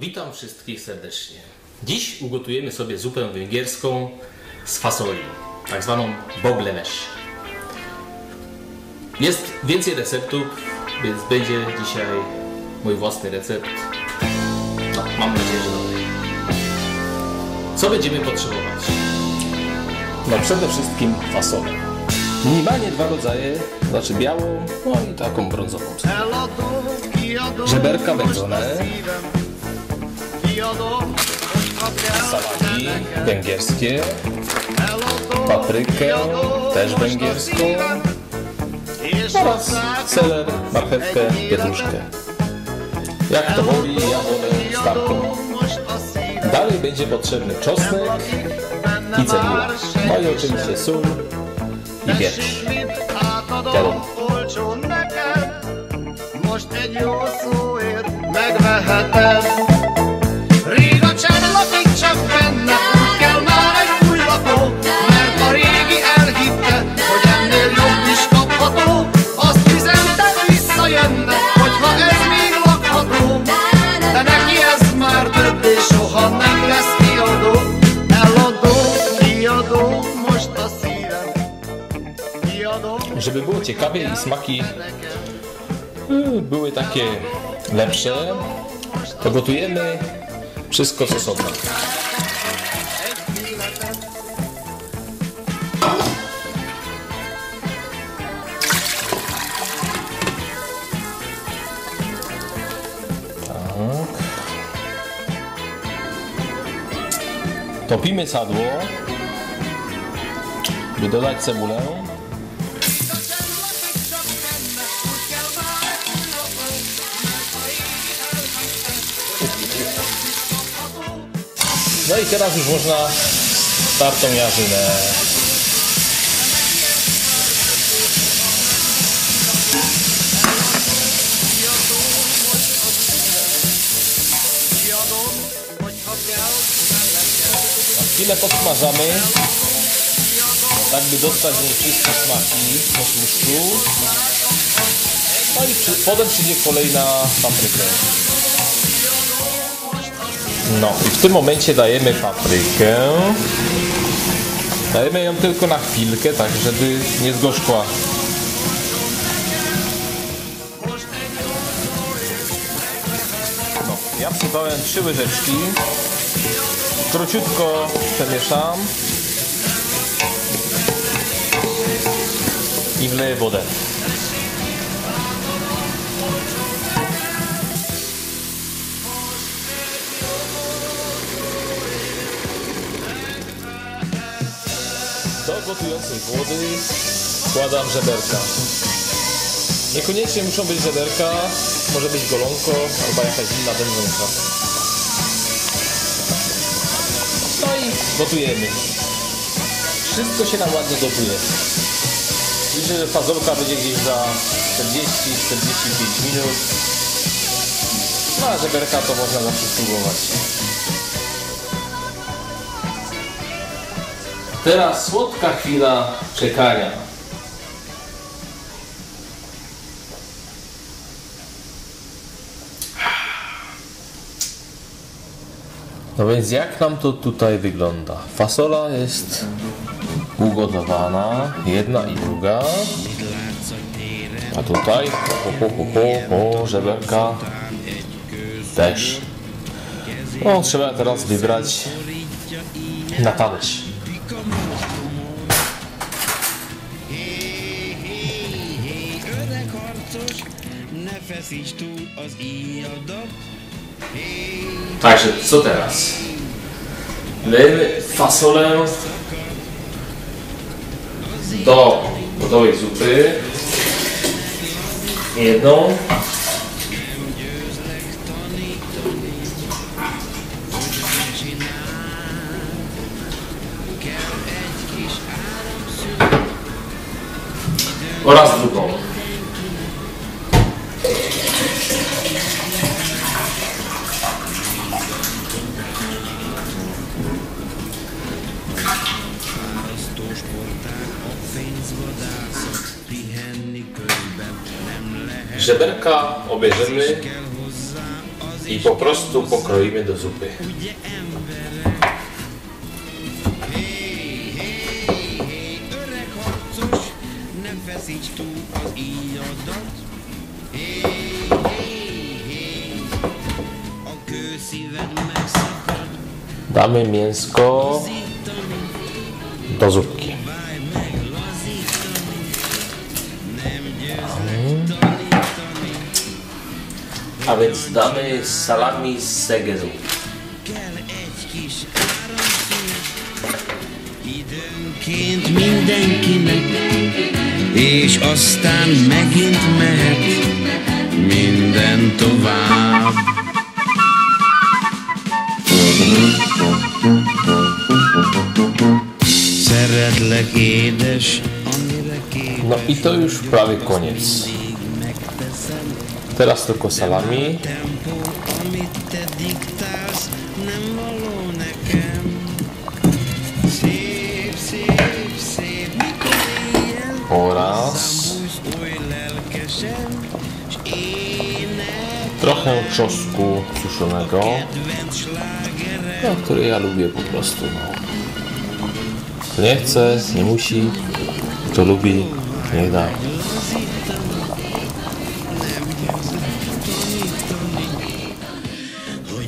Witam wszystkich serdecznie. Dziś ugotujemy sobie zupę węgierską z fasoli, tak zwaną boglemesz. Jest więcej receptów, więc będzie dzisiaj mój własny recept. No, mam nadzieję, że dobry. Co będziemy potrzebować? No przede wszystkim fasolę. Minimalnie dwa rodzaje, znaczy białą, no i taką brązową. Żeberka wędzone, sałatki węgierskie, paprykę też węgierską oraz seler, marchewkę, pietruszkę. Jak to woli, ja wolę starką. Dalej będzie potrzebny czosnek i cebula. No i oczywiście sól i pieprz. Wiadomo. Most egy jó szóért Żeby było ciekawie i smaki y, były takie lepsze, to gotujemy wszystko z osobna. Tak. Topimy sadło, by dodać cebulę. No i teraz już można startą jarzynę. Chwilę podsmażamy, tak by dostać z niej wszystkie smaki po tłuszczu. No i potem przyjdzie kolej na paprykę. No i w tym momencie dajemy paprykę. Dajemy ją tylko na chwilkę, tak żeby nie zgorzkła. No, ja wsypałem trzy łyżeczki. Króciutko przemieszam. I wleję wodę. Gotującej wody wkładam żeberka. Niekoniecznie muszą być żeberka, może być golonko albo jakaś inna wędzonka. No i gotujemy. Wszystko się nam ładnie gotuje. Liczę, że fazolka będzie gdzieś za 40-45 minut. No a żeberka to można zawsze spróbować. Teraz słodka chwila czekania. No więc jak nam to tutaj wygląda? Fasola jest ugotowana, jedna i druga. A tutaj, ho, ho, ho, ho, ho żeberka też. No, trzeba teraz wybrać na talerz. Także co teraz? Lejemy fasolę do gotowej zupy. Jedną. Oraz drugą. Żeberka az i po prostu pokroimy do zupy. Damy mięsko do zupki. A więc damy salami z áramszünet, időnként mindenkinek, és aztán megint mehet minden tovább. Szeretlek édes, No i to już prawie koniec. Szép, mikor éjjel Oraz trochę czosnku suszonego, no, który ja lubię po prostu. No. Nie chce, nie musi, kto lubi, niech da.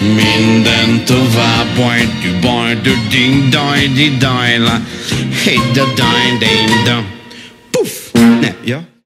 Minden tovább Bajdu bajdu ding daj di daj la. Hey da daj ding da. Puff. Ne, ja